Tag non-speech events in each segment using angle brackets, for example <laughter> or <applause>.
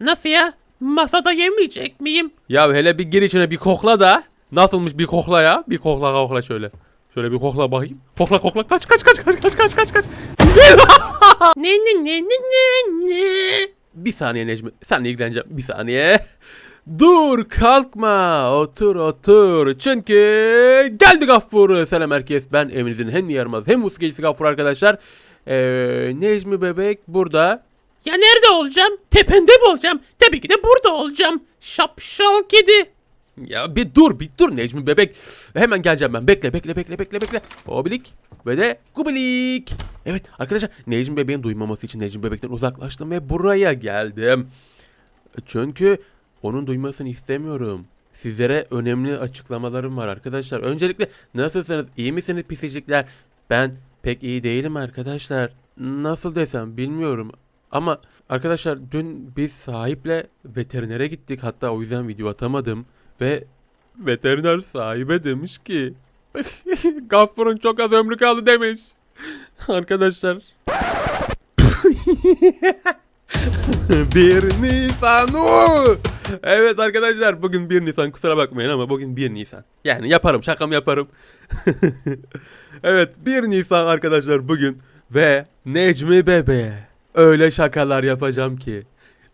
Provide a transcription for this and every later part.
Nasıl ya? Masada yemeyecek miyim? Ya hele bir gir içine bir kokla da. Nasılmış bir kokla ya? Bir kokla kokla şöyle. Şöyle bir kokla bakayım. Kokla kokla kaç kaç kaç kaç kaç kaç kaç kaç. <laughs> Ne ne ne ne ne ne? Bir saniye Necmi. Seninle ilgileneceğim. Bir saniye. Dur kalkma. Otur otur. Çünkü geldi Gaffur. Selam herkes. Ben evinizin hem yaramaz hem muskilisi Gaffur arkadaşlar. Ee, Necmi bebek burada. Ya nerede olacağım? Tepende mi olacağım? Tabii ki de burada olacağım. Şapşal kedi. Ya bir dur bir dur Necmi bebek. Hemen geleceğim ben. Bekle bekle bekle bekle bekle. Hobilik ve de kubilik. Evet arkadaşlar Necmi bebeğin duymaması için Necmi bebekten uzaklaştım ve buraya geldim. Çünkü onun duymasını istemiyorum. Sizlere önemli açıklamalarım var arkadaşlar. Öncelikle nasılsınız? İyi misiniz pisicikler? Ben pek iyi değilim arkadaşlar. Nasıl desem bilmiyorum. Ama arkadaşlar dün biz sahiple veterinere gittik. Hatta o yüzden video atamadım. Ve veteriner sahibe demiş ki <laughs> Gaffur'un çok az ömrü kaldı demiş. <laughs> Arkadaşlar. <laughs> bir Nisan. uuu! Evet arkadaşlar bugün 1 Nisan kusura bakmayın ama bugün 1 Nisan. Yani yaparım şakam yaparım. evet 1 Nisan arkadaşlar bugün ve Necmi Bebe öyle şakalar yapacağım ki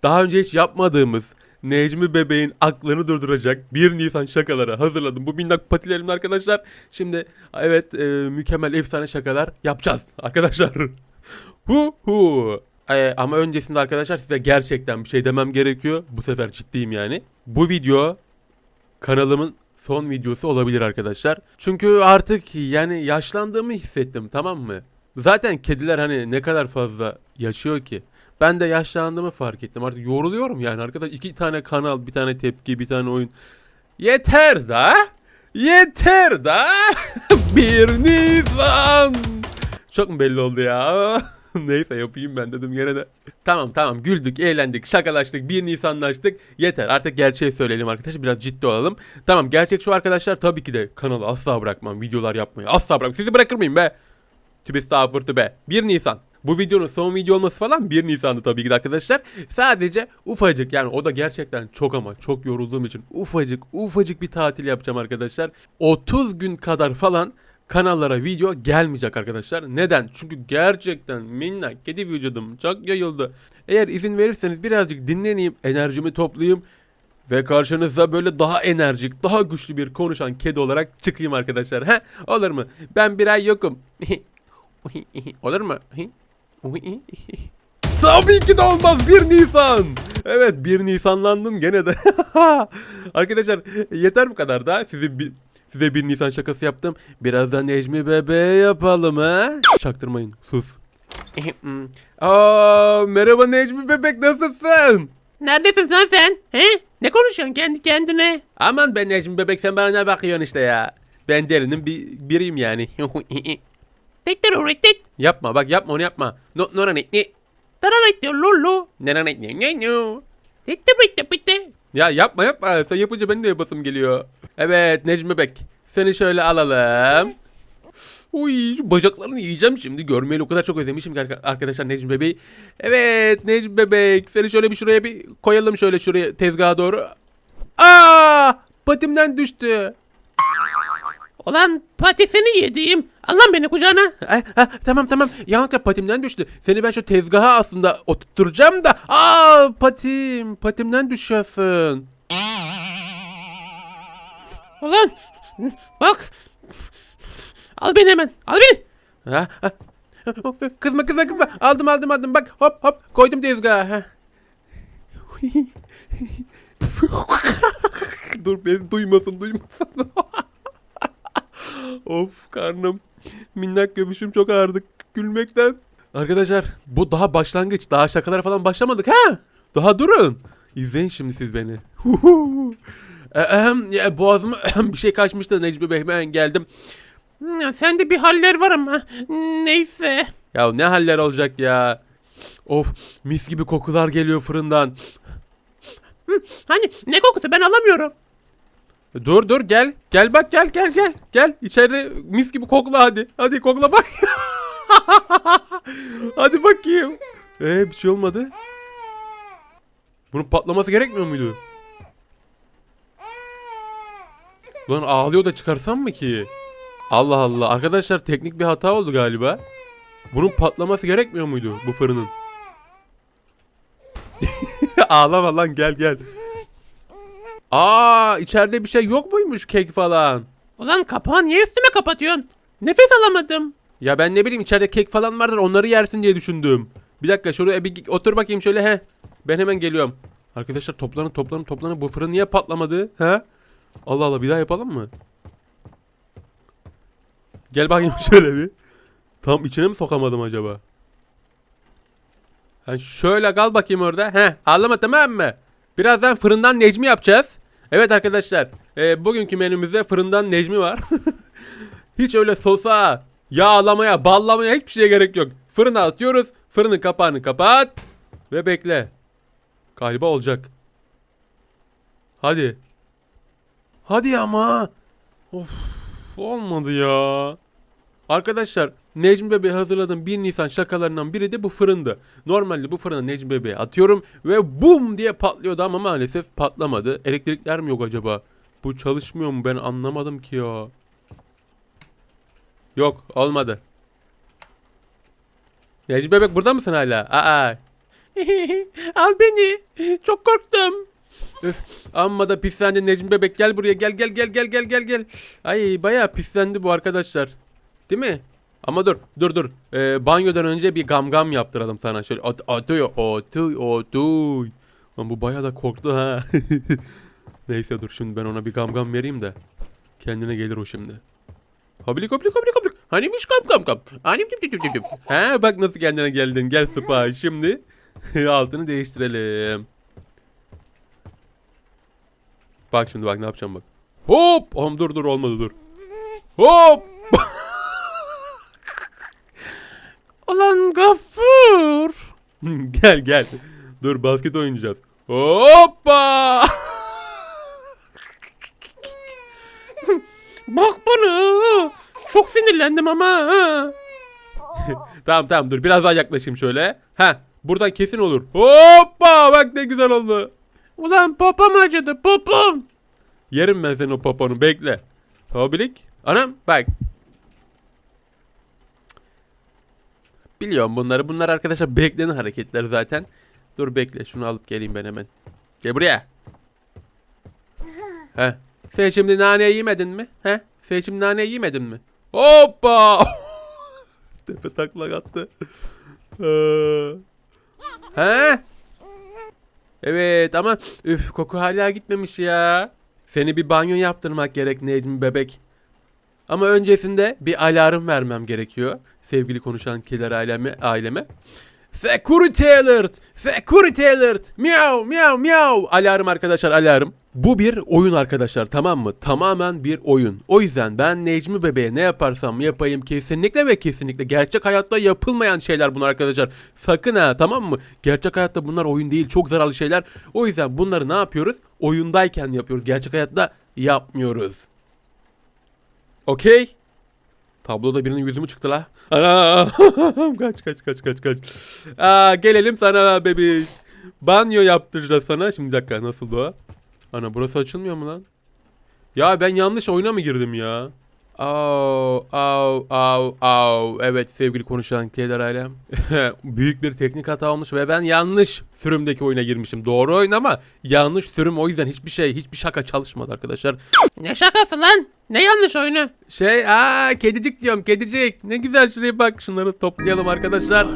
daha önce hiç yapmadığımız Necmi Bebeğin aklını durduracak 1 Nisan şakaları hazırladım. Bu minnak patilerimle arkadaşlar. Şimdi evet e, mükemmel efsane şakalar yapacağız arkadaşlar. <laughs> hu hu. E, ama öncesinde arkadaşlar size gerçekten bir şey demem gerekiyor. Bu sefer ciddiyim yani. Bu video kanalımın son videosu olabilir arkadaşlar. Çünkü artık yani yaşlandığımı hissettim tamam mı? Zaten kediler hani ne kadar fazla yaşıyor ki. Ben de yaşlandığımı fark ettim. Artık yoruluyorum yani arkadaş. iki tane kanal, bir tane tepki, bir tane oyun. Yeter da. Yeter da. <laughs> bir Nisan. Çok mu belli oldu ya? <laughs> Neyse yapayım ben dedim yine de. Tamam tamam güldük, eğlendik, şakalaştık, 1 Nisanlaştık. Yeter artık gerçeği söyleyelim arkadaşlar. Biraz ciddi olalım. Tamam gerçek şu arkadaşlar tabii ki de kanalı asla bırakmam. Videolar yapmayı asla bırakmam. Sizi bırakır mıyım be? Tübe estağfurullah be. 1 Nisan. Bu videonun son video olması falan 1 Nisan'da tabii ki de arkadaşlar. Sadece ufacık yani o da gerçekten çok ama çok yorulduğum için ufacık ufacık bir tatil yapacağım arkadaşlar. 30 gün kadar falan kanallara video gelmeyecek arkadaşlar. Neden? Çünkü gerçekten minnak kedi vücudum çok yayıldı. Eğer izin verirseniz birazcık dinleneyim, enerjimi toplayayım ve karşınıza böyle daha enerjik, daha güçlü bir konuşan kedi olarak çıkayım arkadaşlar. He? Olur mu? Ben bir ay yokum. <laughs> Olur mu? Tabii ki de olmaz 1 Nisan. Evet 1 Nisanlandım gene de. <laughs> Arkadaşlar yeter bu kadar da. Sizi bir size 1 Nisan şakası yaptım. Birazdan Necmi bebeğe yapalım ha. Çaktırmayın. Sus. Aa, merhaba Necmi bebek nasılsın? Neredesin sen sen? He? Ne konuşuyorsun kendi kendine? Aman ben Necmi bebek sen bana ne bakıyorsun işte ya. Ben derinin bir biriyim yani. Tekrar öğrettik. yapma bak yapma onu yapma. No no ne ne Taralayt diyor lolo. ne ne ne ne ne ne. Bitti bitti. Ya yapma yapma. Sen yapınca benim de yapasım geliyor. Evet Necmi Bebek. Seni şöyle alalım. Uy şu bacaklarını yiyeceğim şimdi. Görmeyeli o kadar çok özlemişim ki arka- arkadaşlar Necmi Bebek'i. Evet Necmi Bebek. Seni şöyle bir şuraya bir koyalım şöyle şuraya tezgaha doğru. Aa! Patimden düştü. Ulan patisini yediğim. Allah beni kucağına. Ay, ha, tamam tamam. Yanlışlıkla patimden düştü. Seni ben şu tezgaha aslında oturtacağım da. Aa patim. Patimden düşüyorsun. Ulan bak. Al beni hemen. Al beni. Ha, ha. Kızma kızma kızma. Aldım aldım aldım. Bak hop hop koydum tezgaha. Ha. <laughs> Dur beni duymasın duymasın. Of karnım. Minnak göbüşüm çok ağrıdı gülmekten. Arkadaşlar bu daha başlangıç. Daha şakalara falan başlamadık ha. Daha durun. İzleyin şimdi siz beni. Ehem, ya, boğazıma bir şey kaçmıştı Necmi Bey ben geldim. Hmm, Sende bir haller var ama. Neyse. Ya ne haller olacak ya. Of mis gibi kokular geliyor fırından. Hani ne kokusu ben alamıyorum. Dur dur gel. Gel bak gel gel gel. Gel içeride mis gibi kokla hadi. Hadi kokla bak. <laughs> hadi bakayım. Ee bir şey olmadı. Bunun patlaması gerekmiyor muydu? Lan ağlıyor da çıkarsam mı ki? Allah Allah. Arkadaşlar teknik bir hata oldu galiba. Bunun patlaması gerekmiyor muydu bu fırının? <laughs> Ağlama lan gel gel. Aa içeride bir şey yok muymuş kek falan? Ulan kapağı niye üstüme kapatıyorsun? Nefes alamadım. Ya ben ne bileyim içeride kek falan vardır onları yersin diye düşündüm. Bir dakika şuraya bir otur bakayım şöyle he. Ben hemen geliyorum. Arkadaşlar toplanın toplanın toplanın bu fırın niye patlamadı? He? Allah Allah bir daha yapalım mı? Gel bakayım <laughs> şöyle bir. Tam içine mi sokamadım acaba? Ha şöyle kal bakayım orada. He ağlama tamam mı? Birazdan fırından Necmi yapacağız. Evet arkadaşlar. e, bugünkü menümüzde fırından Necmi var. <laughs> Hiç öyle sosa, yağlamaya, ballamaya hiçbir şeye gerek yok. Fırına atıyoruz. Fırının kapağını kapat. Ve bekle. Galiba olacak. Hadi. Hadi ama. Of olmadı ya. Arkadaşlar Necmi Bebe'ye hazırladığım 1 Nisan şakalarından biri de bu fırındı. Normalde bu fırına Necmi Bebe'ye atıyorum ve bum diye patlıyordu ama maalesef patlamadı. Elektrikler mi yok acaba? Bu çalışmıyor mu ben anlamadım ki ya. Yok olmadı. Necmi Bebek burada mısın hala? Aa. <laughs> Al beni. Çok korktum. Amma da pislendi Necmi Bebek gel buraya gel gel gel gel gel gel gel. Ay bayağı pislendi bu arkadaşlar. Değil mi? Ama dur dur dur. Ee, banyodan önce bir gam gam yaptıralım sana. Şöyle at atıyor otuy otuy. Lan bu bayağı da korktu ha. <laughs> Neyse dur şimdi ben ona bir gam gam vereyim de. Kendine gelir o şimdi. Habilik habilik habilik habilik. Hanimiş kam kam kam. Hanim tip tip tip tip. Ha bak nasıl kendine geldin. Gel sıpa şimdi. <laughs> Altını değiştirelim. Bak şimdi bak ne yapacağım bak. Hop! Oğlum dur dur olmadı dur. Hop! Ulan Gaffur. <laughs> gel gel. Dur basket oynayacağız. Hoppa! <laughs> Bak bana. Çok sinirlendim ama. <laughs> tamam tamam dur biraz daha yaklaşayım şöyle. Ha buradan kesin olur. Hoppa! Bak ne güzel oldu. Ulan popom acıdı popom. Yerim ben senin o poponu bekle. Habilik. Anam bak. Biliyorum bunları. Bunlar arkadaşlar beklenen hareketler zaten. Dur bekle şunu alıp geleyim ben hemen. Gel buraya. <laughs> He. Sen şimdi nane yemedin mi? He? Sen şimdi nane yemedin mi? Hoppa! <laughs> Tepe taklak attı. Ee. He? Evet ama üf koku hala gitmemiş ya. Seni bir banyo yaptırmak gerek Necmi bebek. Ama öncesinde bir alarm vermem gerekiyor. Sevgili konuşan killer aileme. aileme. Security alert! Security alert! Miau miau miau! Alarm arkadaşlar alarm. Bu bir oyun arkadaşlar tamam mı? Tamamen bir oyun. O yüzden ben Necmi bebeğe ne yaparsam yapayım kesinlikle ve kesinlikle gerçek hayatta yapılmayan şeyler bunlar arkadaşlar. Sakın ha tamam mı? Gerçek hayatta bunlar oyun değil çok zararlı şeyler. O yüzden bunları ne yapıyoruz? Oyundayken yapıyoruz. Gerçek hayatta yapmıyoruz. Okey? Tabloda birinin yüzü mü çıktı la? Ana! <laughs> kaç kaç kaç kaç kaç. Aa, gelelim sana bebiş. Banyo yaptıracağız sana. Şimdi bir dakika nasıl o? Ana burası açılmıyor mu lan? Ya ben yanlış oyuna mı girdim ya? Au, au, au, au. Evet sevgili konuşan keder ailem. <laughs> Büyük bir teknik hata olmuş ve ben yanlış sürümdeki oyuna girmişim. Doğru oyun ama yanlış sürüm o yüzden hiçbir şey, hiçbir şaka çalışmadı arkadaşlar. Ne şakası lan? Ne yanlış oyunu? Şey, aa kedicik diyorum, kedicik. Ne güzel şuraya bak. Şunları toplayalım arkadaşlar.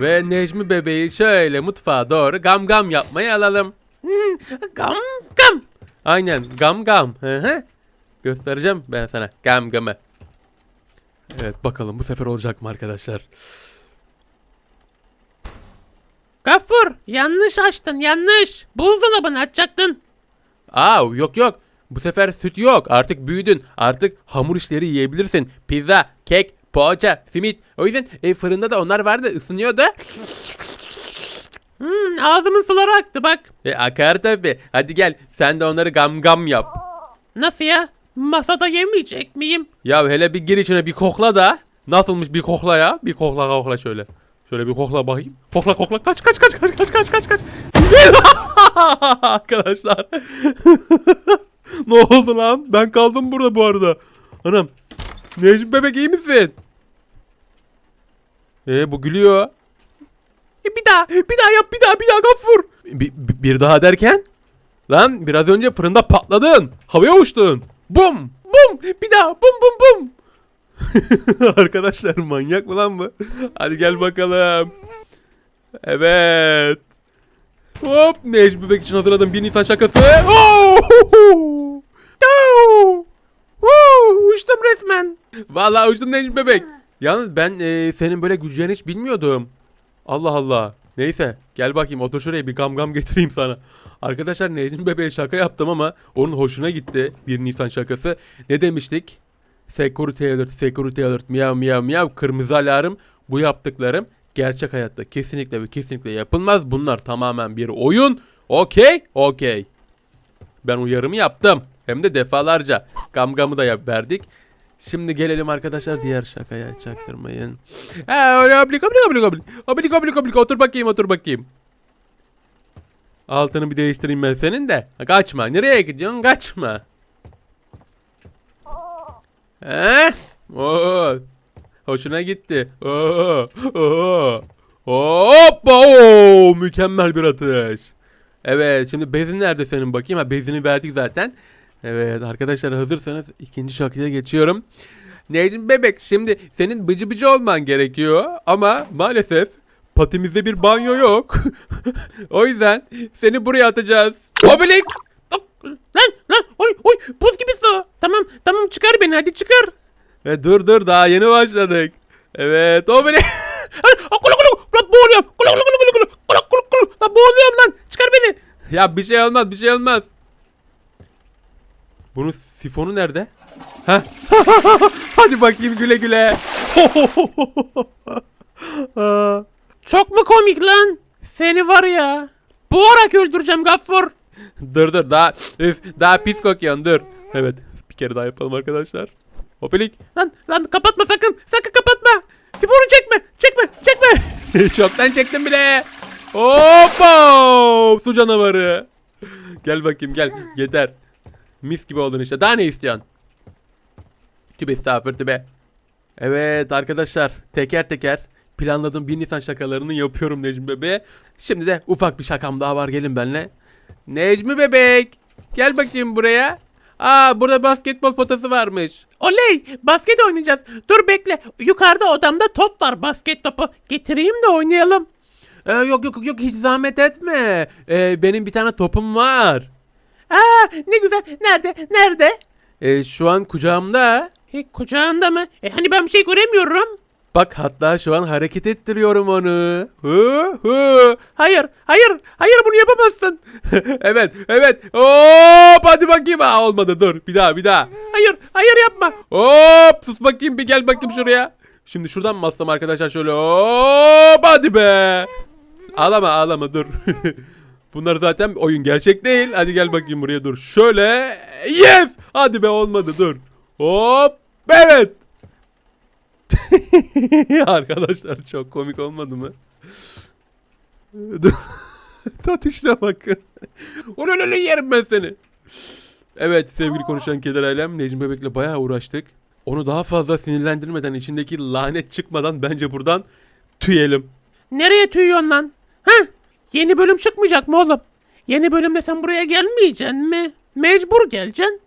Ve Necmi bebeği şöyle mutfağa doğru gam gam yapmayı alalım. Hmm, Gam gam. Aynen gam gam. Hı hı. Göstereceğim ben sana gam gamı. Evet bakalım bu sefer olacak mı arkadaşlar? Gaffur yanlış açtın yanlış. Buzdolabını açacaktın. Aa yok yok. Bu sefer süt yok. Artık büyüdün. Artık hamur işleri yiyebilirsin. Pizza, kek, poğaça, simit. O yüzden e, fırında da onlar vardı ısınıyordu. Hmm, ağzımın suları aktı bak. E akar tabi. Hadi gel sen de onları gam gam yap. Nasıl ya? Masada yemeyecek miyim? Ya hele bir gir içine bir kokla da. Nasılmış bir kokla ya. Bir kokla kokla şöyle. Şöyle bir kokla bakayım. Kokla kokla kaç kaç kaç kaç kaç kaç kaç kaç. <laughs> Arkadaşlar. <laughs> ne oldu lan? Ben kaldım burada bu arada. Anam. Necmi bebek iyi misin? Ee bu gülüyor. E, bir daha, bir daha yap, bir daha, bir daha Gaffur. Bir, bir- bir daha derken? Lan biraz önce fırında patladın. Havaya uçtun. Bum, bum, bir daha, bum, bum, bum. <laughs> Arkadaşlar manyak mı lan bu? Hadi gel bakalım. Evet. Hop Necmi Bebek için hazırladım bir Nisan şakası. Oh! Oh! Woo! Uçtum resmen. Vallahi uçtum Necmi Bebek. Yalnız ben e, senin böyle güleceğini hiç bilmiyordum. Allah Allah. Neyse gel bakayım otur şuraya bir gam gam getireyim sana. Arkadaşlar Necmi Bebek'e şaka yaptım ama onun hoşuna gitti. Bir Nisan şakası. Ne demiştik? Security alert, security alert, miyav miyav miyav, kırmızı alarm. Bu yaptıklarım gerçek hayatta kesinlikle ve kesinlikle yapılmaz. Bunlar tamamen bir oyun. Okey, okey. Ben uyarımı yaptım. Hem de defalarca. Gamgamı da yap verdik. Şimdi gelelim arkadaşlar diğer şakaya çaktırmayın. Ha, öyle ablik ablik ablik ablik. Ablik ablik ablik otur bakayım otur bakayım. Altını bir değiştireyim ben senin de. Kaçma. Nereye gidiyorsun? Kaçma. He? Oo. Hoşuna gitti. Hoppa! Mükemmel bir atış. Evet, şimdi bezin nerede senin bakayım? Ha bezini verdik zaten. Evet arkadaşlar hazırsanız ikinci şarkıya geçiyorum. Necmi Bebek şimdi senin bıcı bıcı olman gerekiyor ama maalesef patimizde bir banyo yok. <laughs> o yüzden seni buraya atacağız. Obelik! Lan lan oy oy buz gibi su. Tamam tamam çıkar beni hadi çıkar. E, dur dur daha yeni başladık. Evet Obelik! <laughs> Lan boğuluyorum. Kulu kulu kulu kulu kulu kulu kulu lan boğuluyorum lan çıkar beni. ya bir şey olmaz bir şey olmaz. Bunun sifonu nerede? Heh. <laughs> Hadi bakayım güle güle. <laughs> Çok mu komik lan? Seni var ya. Boğarak öldüreceğim Gaffur. dur dur daha üf, daha pis kokuyorsun dur. Evet bir kere daha yapalım arkadaşlar. Hopelik. Lan lan kapatma sakın. Sakın kapatma. Sifonu çekme. Çekme. Çekme. <laughs> Çoktan çektim bile. Hoppa! Su canavarı. Gel bakayım gel. Yeter. Mis gibi oldun işte. Daha ne istiyorsun? Tübe estağfur tübe. Evet arkadaşlar teker teker planladığım 1 Nisan şakalarını yapıyorum Necmi Bebek'e. Şimdi de ufak bir şakam daha var gelin benimle. Necmi Bebek gel bakayım buraya. Aa burada basketbol potası varmış. Oley basket oynayacağız. Dur bekle. Yukarıda odamda top var basket topu. Getireyim de oynayalım. Ee, yok yok yok hiç zahmet etme. Ee, benim bir tane topum var. Aa ne güzel. Nerede? Nerede? Ee, şu an kucağımda. E, kucağında mı? E, hani ben bir şey göremiyorum. Bak hatta şu an hareket ettiriyorum onu. Hı hı. Hayır, hayır, hayır bunu yapamazsın. <laughs> evet evet. Hop hadi bakayım. Aa, olmadı dur bir daha bir daha. Hayır, hayır yapma. Hop sus bakayım bir gel bakayım şuraya. Şimdi şuradan mı bassam arkadaşlar şöyle hop hadi be. Ağlama ağlama dur. <laughs> Bunlar zaten oyun gerçek değil. Hadi gel bakayım buraya dur. Şöyle yes. Hadi be olmadı dur. Hop evet. <laughs> arkadaşlar çok komik olmadı mı? <laughs> Tatışına bakın. <laughs> Ulan yerim ben seni. Evet sevgili konuşan keder ailem Necmi Bebek'le bayağı uğraştık. Onu daha fazla sinirlendirmeden içindeki lanet çıkmadan bence buradan tüyelim. Nereye tüyüyorsun lan? Heh, yeni bölüm çıkmayacak mı oğlum? Yeni bölümde sen buraya gelmeyeceksin mi? Mecbur geleceksin.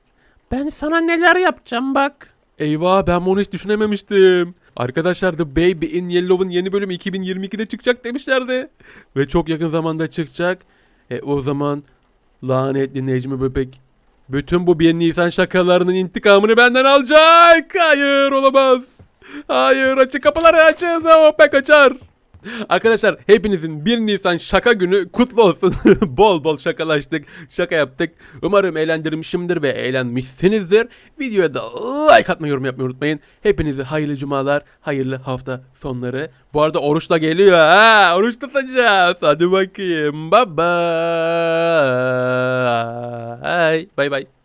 Ben sana neler yapacağım bak. Eyvah ben bunu hiç düşünememiştim. Arkadaşlar The Baby in Yellow'un yeni bölümü 2022'de çıkacak demişlerdi. Ve çok yakın zamanda çıkacak. E o zaman lanetli Necmi Bebek bütün bu 1 Nisan şakalarının intikamını benden alacak. Hayır olamaz. Hayır açın kapıları açın. Hop ben kaçar. Arkadaşlar hepinizin 1 Nisan şaka günü kutlu olsun. <laughs> bol bol şakalaştık, şaka yaptık. Umarım eğlendirmişimdir ve eğlenmişsinizdir. Videoya da like atmayı, yorum yapmayı unutmayın. Hepinize hayırlı cumalar, hayırlı hafta sonları. Bu arada oruç da geliyor ha. Oruç tutacağız. Hadi bakayım. Bye bye. Bye bye.